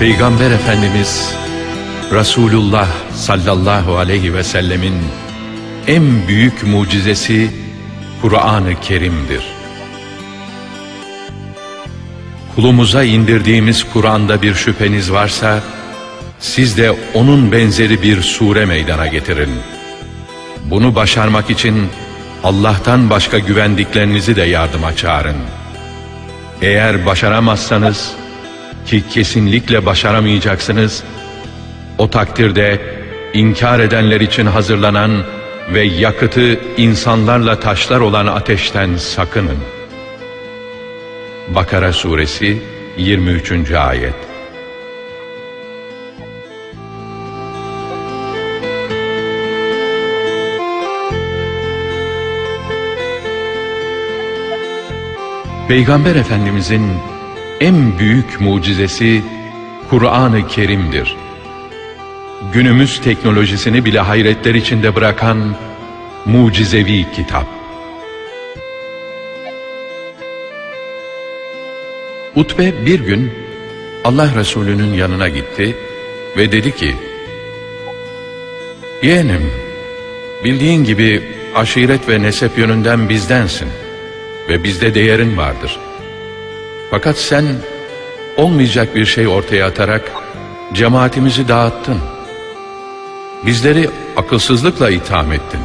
Peygamber Efendimiz Resulullah sallallahu aleyhi ve sellemin en büyük mucizesi Kur'an-ı Kerim'dir. Kulumuza indirdiğimiz Kur'an'da bir şüpheniz varsa, siz de onun benzeri bir sure meydana getirin. Bunu başarmak için Allah'tan başka güvendiklerinizi de yardıma çağırın. Eğer başaramazsanız, ki kesinlikle başaramayacaksınız, o takdirde inkar edenler için hazırlanan ve yakıtı insanlarla taşlar olan ateşten sakının. Bakara suresi 23. ayet Peygamber Efendimizin en büyük mucizesi Kur'an-ı Kerim'dir. Günümüz teknolojisini bile hayretler içinde bırakan mucizevi kitap. Utbe bir gün Allah Resulü'nün yanına gitti ve dedi ki, Yeğenim, bildiğin gibi aşiret ve nesep yönünden bizdensin ve bizde değerin vardır. Fakat sen olmayacak bir şey ortaya atarak cemaatimizi dağıttın. Bizleri akılsızlıkla itham ettin.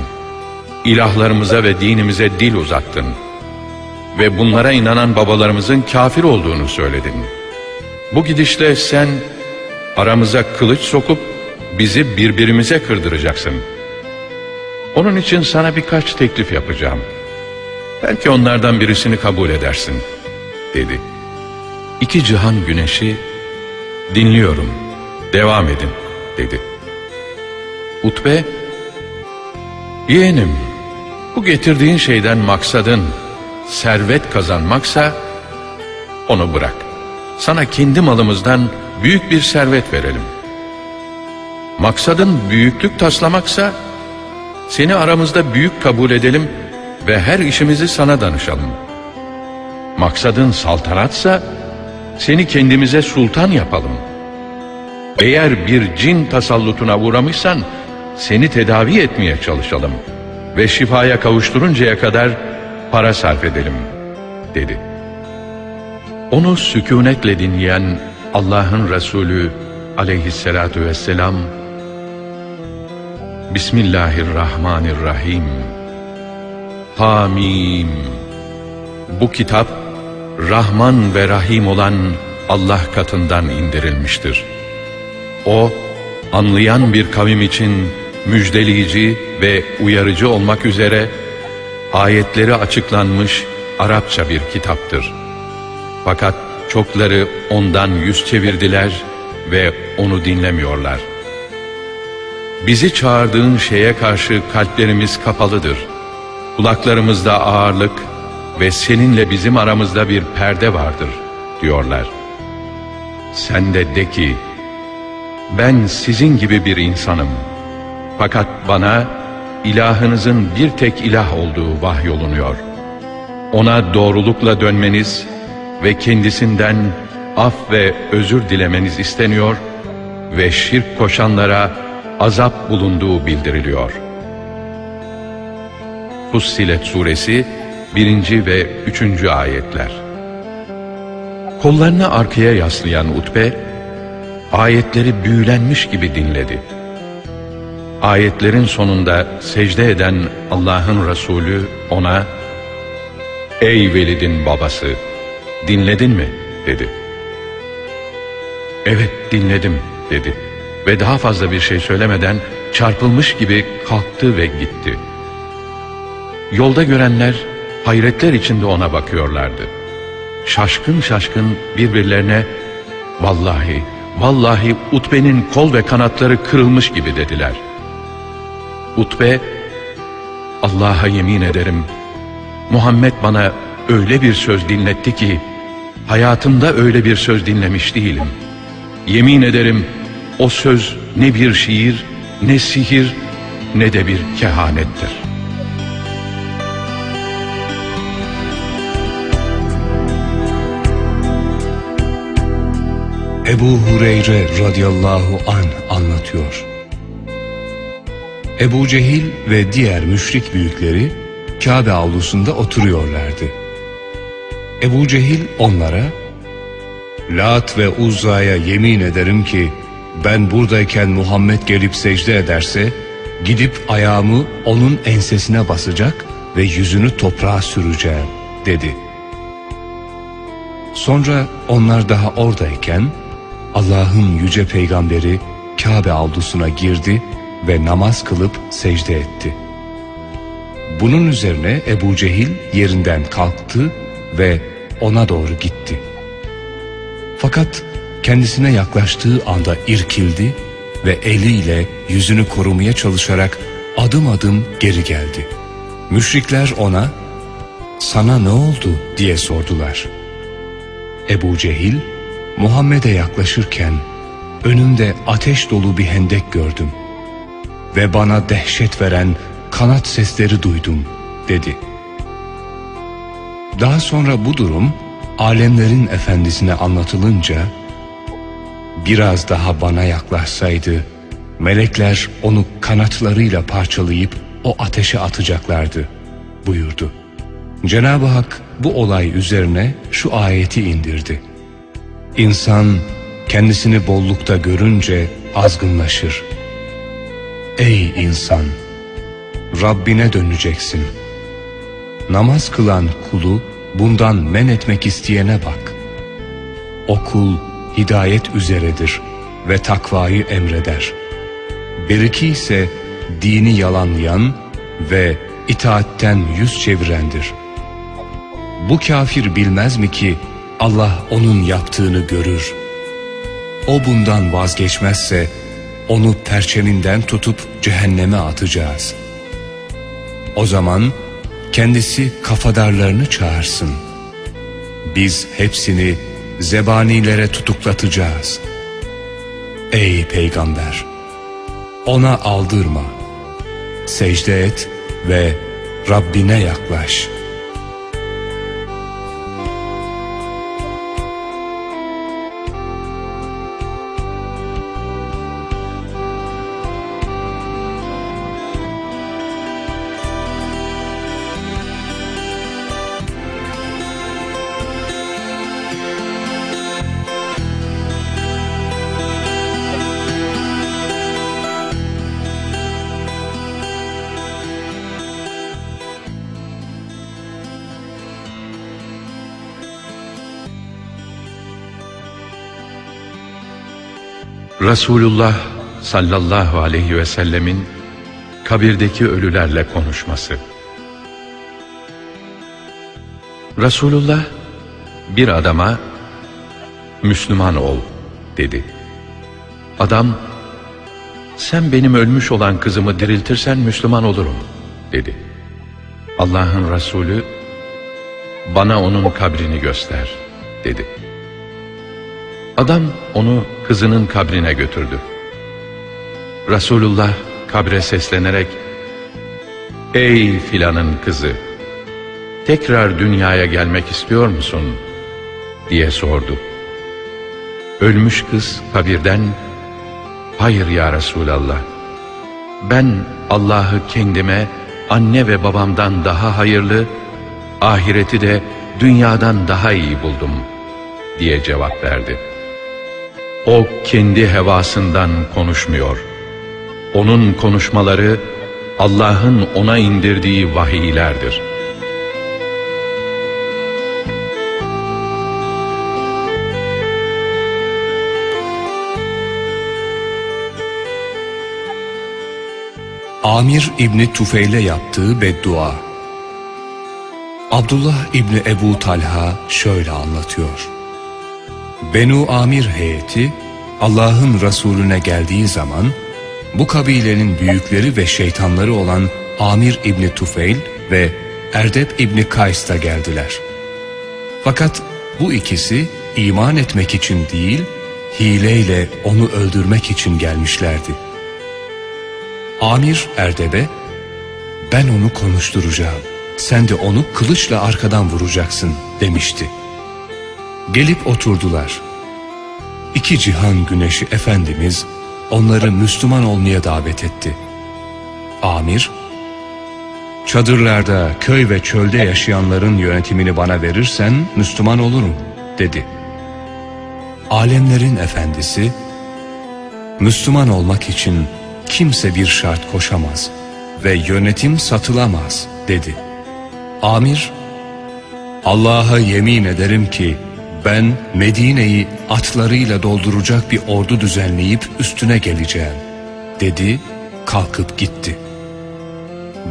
İlahlarımıza ve dinimize dil uzattın. Ve bunlara inanan babalarımızın kafir olduğunu söyledin. Bu gidişle sen aramıza kılıç sokup bizi birbirimize kırdıracaksın. Onun için sana birkaç teklif yapacağım. Belki onlardan birisini kabul edersin, dedi. İki cihan güneşi, dinliyorum, devam edin, dedi. Utbe, yeğenim, bu getirdiğin şeyden maksadın servet kazanmaksa, onu bırak. Sana kendi malımızdan büyük bir servet verelim. Maksadın büyüklük taslamaksa, seni aramızda büyük kabul edelim ve her işimizi sana danışalım. Maksadın saltanatsa, seni kendimize sultan yapalım. Eğer bir cin tasallutuna uğramışsan, seni tedavi etmeye çalışalım ve şifaya kavuşturuncaya kadar para sarf edelim, dedi. Onu sükunetle dinleyen Allah'ın Resulü aleyhissalatu vesselam, Bismillahirrahmanirrahim, Hamim, bu kitap, Rahman ve Rahim olan Allah katından indirilmiştir. O, anlayan bir kavim için müjdeleyici ve uyarıcı olmak üzere ayetleri açıklanmış Arapça bir kitaptır. Fakat çokları ondan yüz çevirdiler ve onu dinlemiyorlar. Bizi çağırdığın şeye karşı kalplerimiz kapalıdır. Kulaklarımızda ağırlık ve seninle bizim aramızda bir perde vardır diyorlar. Sen de de ki, ben sizin gibi bir insanım. Fakat bana ilahınızın bir tek ilah olduğu vahyolunuyor. Ona doğrulukla dönmeniz ve kendisinden af ve özür dilemeniz isteniyor ve şirk koşanlara azap bulunduğu bildiriliyor. Fussilet suresi 1. ve 3. ayetler Kollarını arkaya yaslayan Utbe, ayetleri büyülenmiş gibi dinledi. Ayetlerin sonunda secde eden Allah'ın Resulü ona, Ey Velid'in babası, dinledin mi? dedi. Evet dinledim dedi ve daha fazla bir şey söylemeden çarpılmış gibi kalktı ve gitti. Yolda görenler hayretler içinde ona bakıyorlardı. Şaşkın şaşkın birbirlerine vallahi vallahi Utbe'nin kol ve kanatları kırılmış gibi dediler. Utbe Allah'a yemin ederim Muhammed bana öyle bir söz dinletti ki hayatımda öyle bir söz dinlemiş değilim. Yemin ederim o söz ne bir şiir, ne sihir, ne de bir kehanettir. Ebu Hureyre radıyallahu an anlatıyor. Ebu Cehil ve diğer müşrik büyükleri Kabe avlusunda oturuyorlardı. Ebu Cehil onlara Lat ve Uzza'ya yemin ederim ki ben buradayken Muhammed gelip secde ederse gidip ayağımı onun ensesine basacak ve yüzünü toprağa süreceğim dedi. Sonra onlar daha oradayken Allah'ın yüce peygamberi Kabe avlusuna girdi ve namaz kılıp secde etti. Bunun üzerine Ebu Cehil yerinden kalktı ve ona doğru gitti. Fakat kendisine yaklaştığı anda irkildi ve eliyle yüzünü korumaya çalışarak adım adım geri geldi. Müşrikler ona sana ne oldu diye sordular. Ebu Cehil Muhammed'e yaklaşırken önümde ateş dolu bir hendek gördüm ve bana dehşet veren kanat sesleri duydum dedi. Daha sonra bu durum alemlerin efendisine anlatılınca biraz daha bana yaklaşsaydı melekler onu kanatlarıyla parçalayıp o ateşe atacaklardı buyurdu. Cenab-ı Hak bu olay üzerine şu ayeti indirdi. İnsan kendisini bollukta görünce azgınlaşır. Ey insan! Rabbine döneceksin. Namaz kılan kulu bundan men etmek isteyene bak. O kul hidayet üzeredir ve takvayı emreder. Beriki ise dini yalanlayan ve itaatten yüz çevirendir. Bu kafir bilmez mi ki Allah onun yaptığını görür. O bundan vazgeçmezse onu perçeminden tutup cehenneme atacağız. O zaman kendisi kafadarlarını çağırsın. Biz hepsini zebanilere tutuklatacağız. Ey peygamber! Ona aldırma. Secde et ve Rabbine yaklaş.'' Resulullah sallallahu aleyhi ve sellemin kabirdeki ölülerle konuşması. Resulullah bir adama Müslüman ol dedi. Adam sen benim ölmüş olan kızımı diriltirsen Müslüman olurum dedi. Allah'ın Resulü bana onun kabrini göster dedi. Adam onu kızının kabrine götürdü. Resulullah kabre seslenerek Ey filanın kızı tekrar dünyaya gelmek istiyor musun? diye sordu. Ölmüş kız kabirden Hayır ya Resulallah ben Allah'ı kendime anne ve babamdan daha hayırlı ahireti de dünyadan daha iyi buldum diye cevap verdi.'' O kendi hevasından konuşmuyor. Onun konuşmaları Allah'ın ona indirdiği vahiylerdir. Amir İbni Tufeil'e yaptığı beddua Abdullah İbni Ebu Talha şöyle anlatıyor. Benu Amir heyeti Allah'ın Resulüne geldiği zaman bu kabilenin büyükleri ve şeytanları olan Amir İbni Tufeil ve Erdep İbni Kays da geldiler. Fakat bu ikisi iman etmek için değil, hileyle onu öldürmek için gelmişlerdi. Amir Erdeb'e, ben onu konuşturacağım, sen de onu kılıçla arkadan vuracaksın demişti. Gelip oturdular. iki cihan güneşi Efendimiz onları Müslüman olmaya davet etti. Amir, çadırlarda, köy ve çölde yaşayanların yönetimini bana verirsen Müslüman olurum dedi. Alemlerin efendisi, Müslüman olmak için kimse bir şart koşamaz ve yönetim satılamaz dedi. Amir, Allah'a yemin ederim ki ben Medine'yi atlarıyla dolduracak bir ordu düzenleyip üstüne geleceğim dedi kalkıp gitti.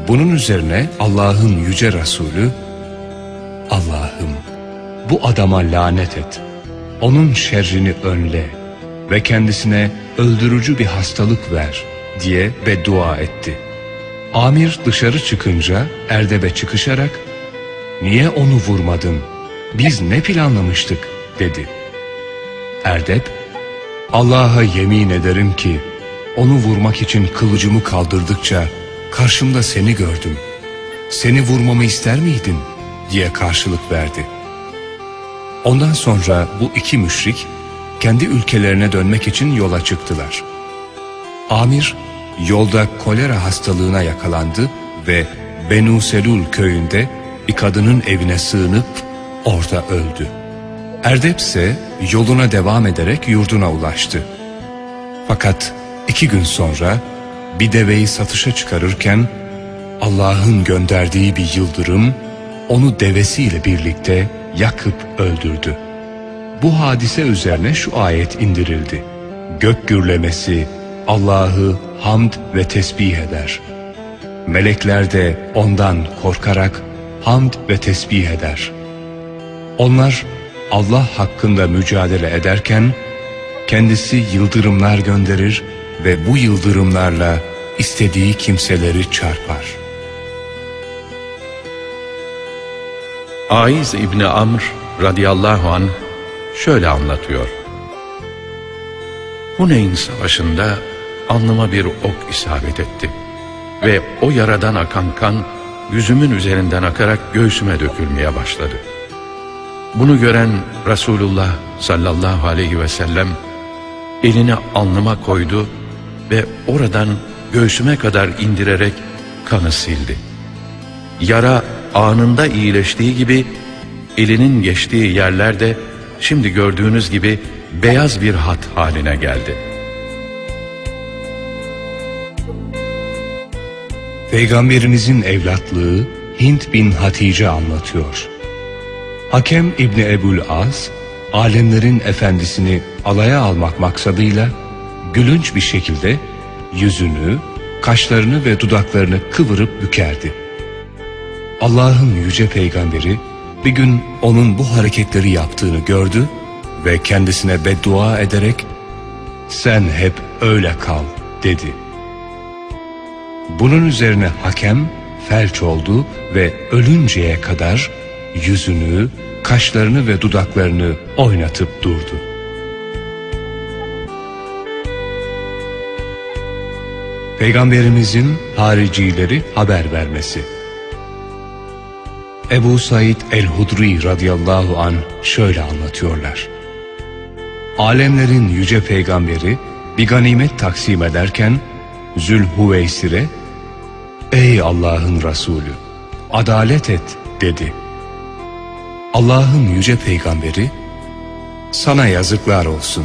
Bunun üzerine Allah'ın yüce Resulü Allah'ım bu adama lanet et. Onun şerrini önle ve kendisine öldürücü bir hastalık ver diye beddua etti. Amir dışarı çıkınca Erdebe çıkışarak niye onu vurmadın biz ne planlamıştık dedi. Erdep Allah'a yemin ederim ki onu vurmak için kılıcımı kaldırdıkça karşımda seni gördüm. Seni vurmamı ister miydin diye karşılık verdi. Ondan sonra bu iki müşrik kendi ülkelerine dönmek için yola çıktılar. Amir yolda kolera hastalığına yakalandı ve Benu Selul köyünde bir kadının evine sığınıp orada öldü. Erdep ise yoluna devam ederek yurduna ulaştı. Fakat iki gün sonra bir deveyi satışa çıkarırken Allah'ın gönderdiği bir yıldırım onu devesiyle birlikte yakıp öldürdü. Bu hadise üzerine şu ayet indirildi. Gök gürlemesi Allah'ı hamd ve tesbih eder. Melekler de ondan korkarak hamd ve tesbih eder. Onlar Allah hakkında mücadele ederken kendisi yıldırımlar gönderir ve bu yıldırımlarla istediği kimseleri çarpar. Aiz İbni Amr radıyallahu an şöyle anlatıyor. Huneyn savaşında alnıma bir ok isabet etti ve o yaradan akan kan yüzümün üzerinden akarak göğsüme dökülmeye başladı. Bunu gören Resulullah sallallahu aleyhi ve sellem elini alnıma koydu ve oradan göğsüme kadar indirerek kanı sildi. Yara anında iyileştiği gibi elinin geçtiği yerlerde şimdi gördüğünüz gibi beyaz bir hat haline geldi. Peygamberimizin evlatlığı Hint bin Hatice anlatıyor. Hakem İbni Ebul Az, alemlerin efendisini alaya almak maksadıyla gülünç bir şekilde yüzünü, kaşlarını ve dudaklarını kıvırıp bükerdi. Allah'ın yüce peygamberi bir gün onun bu hareketleri yaptığını gördü ve kendisine beddua ederek sen hep öyle kal dedi. Bunun üzerine hakem felç oldu ve ölünceye kadar yüzünü, kaşlarını ve dudaklarını oynatıp durdu. Peygamberimizin haricileri haber vermesi Ebu Said el-Hudri radıyallahu an şöyle anlatıyorlar. Alemlerin yüce peygamberi bir ganimet taksim ederken Zülhüveysir'e Ey Allah'ın Resulü adalet et dedi. Allah'ın yüce peygamberi sana yazıklar olsun.